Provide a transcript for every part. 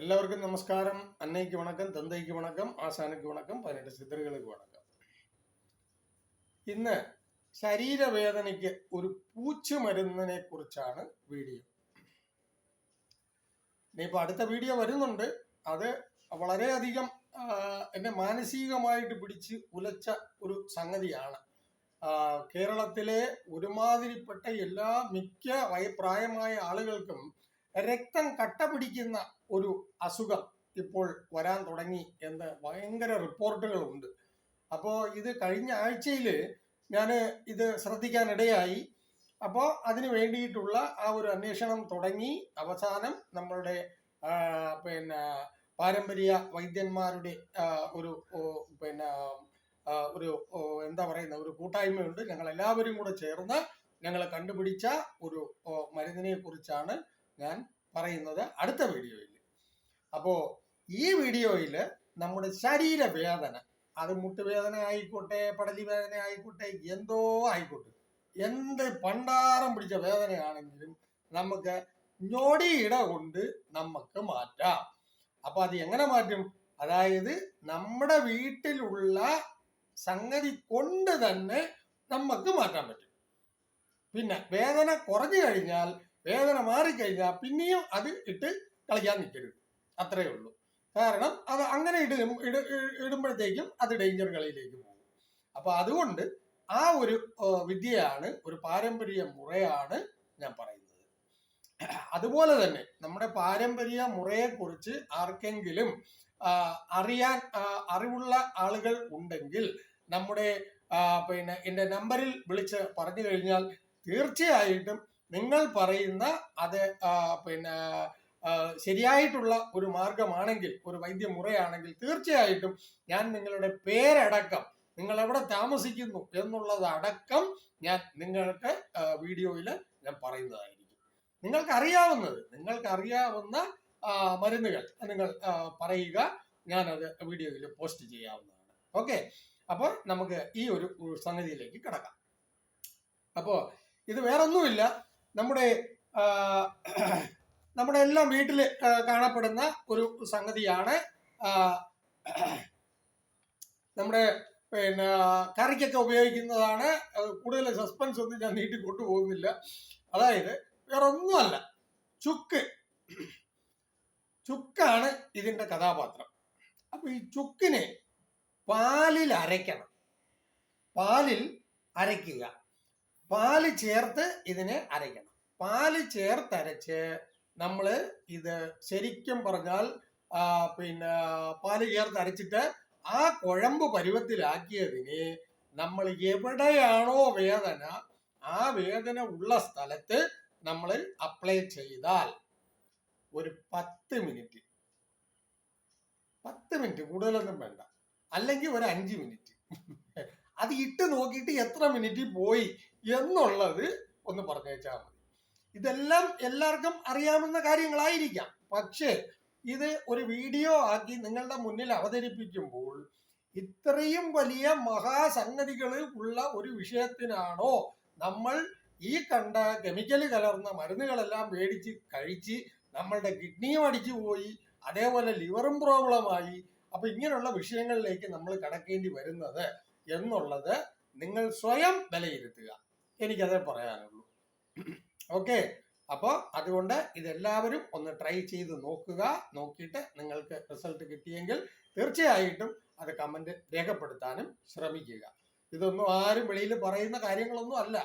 எல்லாருக்கும் நமஸ்காரம் அன்னைக்கு வணக்கம் தந்தைக்கு வணக்கம் ஆசானுக்கு வணக்கம் പതിനെട്ട് സിദ്ധറുകൾക്ക് വണക്കം ഇന്ന് ശരീരവേദനയ്ക്ക് ഒരു പൂച്ച മരുന്നിനെ കുറിച്ചാണ് വീഡിയോ ഇനിയിപ്പോ അടുത്ത വീഡിയോ വരുന്നുണ്ട് അത് വളരെയധികം ആ, എന്നെ മാനസികമായിട്ട് പിടിച്ച് ഉലച്ച ഒരു സംഗതിയാണ് ആ, കേരളത്തിലെ ഒരുമാതിരിപ്പെട്ട എല്ലാ മിക്ക വയ- പ്രായമായ ആളുകൾക്കും രക്തം കട്ട പിടിക്കുന്ന ഒരു അസുഖം ഇപ്പോൾ വരാൻ തുടങ്ങി എന്ന് ഭയങ്കര റിപ്പോർട്ടുകളുണ്ട് അപ്പോൾ ഇത് കഴിഞ്ഞ ആഴ്ചയിൽ ഞാൻ ഇത് ശ്രദ്ധിക്കാനിടയായി. അപ്പോൾ അതിന് വേണ്ടിയിട്ടുള്ള ആ ഒരു അന്വേഷണം തുടങ്ങി. അവസാനം നമ്മളുടെ പിന്നെ പാരമ്പര്യ വൈദ്യന്മാരുടെ ഒരു പിന്നെ ഒരു എന്താ പറയുന്ന ഒരു കൂട്ടായ്മയുണ്ട്. ഞങ്ങൾ എല്ലാവരും കൂടെ ചേർന്ന് ഞങ്ങൾ കണ്ടുപിടിച്ച ഒരു മരുന്നിനെ കുറിച്ചാണ് ഞാൻ പറയുന്നത് അടുത്ത വീഡിയോയിൽ അപ്പോൾ ഈ വീഡിയോയിൽ നമ്മുടെ ശരീരവേദന അത് മുട്ടുവേദന ആയിക്കോട്ടെ പടലി വേദന ആയിക്കോട്ടെ എന്തോ ആയിക്കോട്ടെ എന്ത് പണ്ടാരം പിടിച്ച വേദനയാണെങ്കിലും നമുക്ക് ഞൊടിയിട കൊണ്ട് നമുക്ക് മാറ്റാം. അപ്പൊ അത് എങ്ങനെ മാറ്റും? അതായത് നമ്മുടെ വീട്ടിലുള്ള സംഗതി കൊണ്ട് തന്നെ നമുക്ക് മാറ്റാൻ പറ്റും. പിന്നെ വേദന കുറഞ്ഞു കഴിഞ്ഞാൽ വേദന മാറിക്കഴിഞ്ഞാൽ പിന്നെയും അത് ഇട്ട് കളിക്കാൻ നിൽക്കരുത് അത്രയേ ഉള്ളൂ. കാരണം അത് അങ്ങനെ ഇടും ഇടുമ്പോഴത്തേക്കും അത് ഡേഞ്ചർ കളിയിലേക്ക് പോകും. അപ്പോൾ അതുകൊണ്ട് ആ ഒരു വിദ്യയാണ് ഒരു പാരമ്പര്യ മുറയാണ് ഞാൻ പറയുന്നത്. അതുപോലെ തന്നെ നമ്മുടെ പാരമ്പര്യ മുറയെക്കുറിച്ച് ആർക്കെങ്കിലും അറിയാൻ അറിവുള്ള ആളുകൾ ഉണ്ടെങ്കിൽ നമ്മുടെ പിന്നെ എന്റെ നമ്പറിൽ വിളിച്ച് പറഞ്ഞു കഴിഞ്ഞാൽ തീർച്ചയായിട്ടും നിങ്ങൾ പറയുന്ന അത് പിന്നെ ശരിയായിട്ടുള്ള ഒരു മാർഗമാണെങ്കിൽ ഒരു വൈദ്യമുറയാണെങ്കിൽ തീർച്ചയായിട്ടും ഞാൻ നിങ്ങളുടെ പേരടക്കം നിങ്ങൾ എവിടെ താമസിക്കുന്നു എന്നുള്ളതടക്കം ഞാൻ നിങ്ങൾക്ക് വീഡിയോയിൽ ഞാൻ പറയുന്നതായിരിക്കും. നിങ്ങൾക്ക് അറിയാവുന്നത് നിങ്ങൾക്ക് അറിയാവുന്ന മരുന്നുകൾ നിങ്ങൾ പറയുക ഞാനത് വീഡിയോയിൽ പോസ്റ്റ് ചെയ്യാവുന്നതാണ്. ഓക്കെ? അപ്പോൾ നമുക്ക് ഈ ഒരു സംഗതിയിലേക്ക് കിടക്കാം. അപ്പോൾ ഇത് വേറൊന്നുമില്ല. നമ്മുടെ നമ്മുടെ എല്ലാം വീട്ടിൽ കാണപ്പെടുന്ന ഒരു സംഗതിയാണ് നമ്മുടെ പിന്നെ കറിക്കൊക്കെ ഉപയോഗിക്കുന്നതാണ്. കൂടുതൽ സസ്പെൻസ് ഒന്നും ഞാൻ നീട്ടി കൊണ്ടുപോകുന്നില്ല. അതായത് വേറെ ഒന്നുമല്ല ചുക്ക്. ചുക്കാണ് ഇതിന്റെ കഥാപാത്രം. അപ്പൊ ഈ ചുക്കിനെ പാലിൽ അരയ്ക്കണം. പാലിൽ അരയ്ക്കുക. പാൽ ചേർത്ത് ഇതിനെ അരയ്ക്കണം. പാൽ ചേർത്തരച്ച് നമ്മൾ ഇത് ശരിക്കും പറഞ്ഞാൽ പിന്നെ പാൽ ചേർത്ത് അരച്ചിട്ട് ആ കുഴമ്പ് പരുവത്തിലാക്കിയതിന് നമ്മൾ എവിടെയാണോ വേദന ആ വേദന ഉള്ള സ്ഥലത്ത് നമ്മൾ അപ്ലൈ ചെയ്താൽ ഒരു പത്ത് മിനിറ്റ്. പത്ത് മിനിറ്റ് കൂടുതലൊന്നും വേണ്ട. അല്ലെങ്കിൽ ഒരു അഞ്ച് മിനിറ്റ്. അത് ഇട്ട് നോക്കിയിട്ട് എത്ര മിനിറ്റ് പോയി എന്നുള്ളത് ഒന്ന് പറഞ്ഞേച്ചാൽ മതി. ഇതെല്ലാം എല്ലാവർക്കും അറിയാവുന്ന കാര്യങ്ങളായിരിക്കാം. പക്ഷേ ഇത് ഒരു വീഡിയോ ആക്കി നിങ്ങളുടെ മുന്നിൽ അവതരിപ്പിക്കുമ്പോൾ ഇത്രയും വലിയ മഹാസംഗതികൾ ഉള്ള ഒരു വിഷയത്തിനാണോ നമ്മൾ ഈ കണ്ട കെമിക്കൽ കലർന്ന മരുന്നുകളെല്ലാം മേടിച്ച് കഴിച്ച് നമ്മളുടെ കിഡ്നിയും അടിച്ചു പോയി അതേപോലെ ലിവറും പ്രോബ്ലമായി അപ്പൊ ഇങ്ങനെയുള്ള വിഷയങ്ങളിലേക്ക് നമ്മൾ കടക്കേണ്ടി വരുന്നത് എന്നുള്ളത് നിങ്ങൾ സ്വയം വിലയിരുത്തുക. എനിക്കതേ പറയാനുള്ളൂ. ഓക്കെ? അപ്പോൾ അതുകൊണ്ട് ഇതെല്ലാവരും ഒന്ന് ട്രൈ ചെയ്ത് നോക്കുക. നോക്കിയിട്ട് നിങ്ങൾക്ക് റിസൾട്ട് കിട്ടിയെങ്കിൽ തീർച്ചയായിട്ടും അത് കമന്റ് രേഖപ്പെടുത്താനും ശ്രമിക്കുക. ഇതൊന്നും ആരും വെളിയിൽ പറയുന്ന കാര്യങ്ങളൊന്നും അല്ല.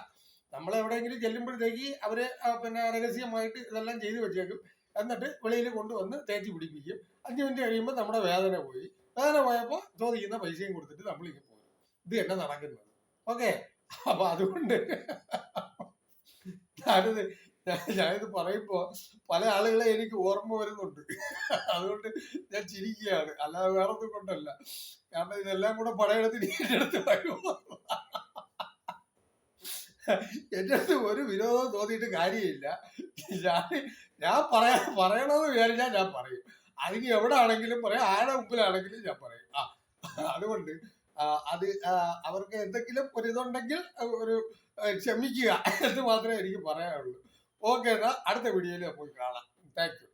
നമ്മൾ എവിടെയെങ്കിലും ചെല്ലുമ്പോഴത്തേക്ക് അവർ ആ, പിന്നെ രഹസ്യമായിട്ട് ഇതെല്ലാം ചെയ്തു വെച്ചേക്കും. എന്നിട്ട് വെളിയിൽ കൊണ്ടുവന്ന് തേച്ച് പിടിപ്പിക്കും അഞ്ച് മിനിറ്റ് കഴിയുമ്പോൾ നമ്മുടെ വേദന പോയി. വേദന പോയപ്പോൾ ചോദിക്കുന്ന പൈസയും കൊടുത്തിട്ട് നമ്മളിങ്ങനെ പോകും. ഇത് തന്നെ നടക്കുന്നത്. ഓക്കെ അപ്പൊ അതുകൊണ്ട് ഞാനിത് ഞാനിത് പറയുമ്പോ പല ആളുകളെ എനിക്ക് ഓർമ്മ വരുന്നുണ്ട്. അതുകൊണ്ട് ഞാൻ ചിരിക്കുകയാണ്. അല്ലാതെ വേറെ ഒന്നും കൊണ്ടല്ല. കാരണം ഇതെല്ലാം കൂടെ പടയെടുത്ത് എടുത്ത് വരുമ്പോ എന്റെ അടുത്ത് ഒരു വിനോദം തോന്നിയിട്ട് കാര്യമില്ല. ഞാൻ ഞാൻ പറയാ പറയണമെന്ന് വിചാരിച്ചാൽ ഞാൻ പറയും. അതിന് എവിടെ ആണെങ്കിലും പറയാം. ആരുടെ മുമ്പിലാണെങ്കിലും ഞാൻ പറയും. ആ അതുകൊണ്ട് അത് അവർക്ക് എന്തെങ്കിലും ഒരു ഇതുണ്ടെങ്കിൽ ഒരു ക്ഷമിക്കുക എന്ന് മാത്രമേ എനിക്ക് പറയാനുള്ളൂ. ഓക്കെ എന്നാൽ അടുത്ത വീഡിയോയിൽ പോയി കാണാം. Thank you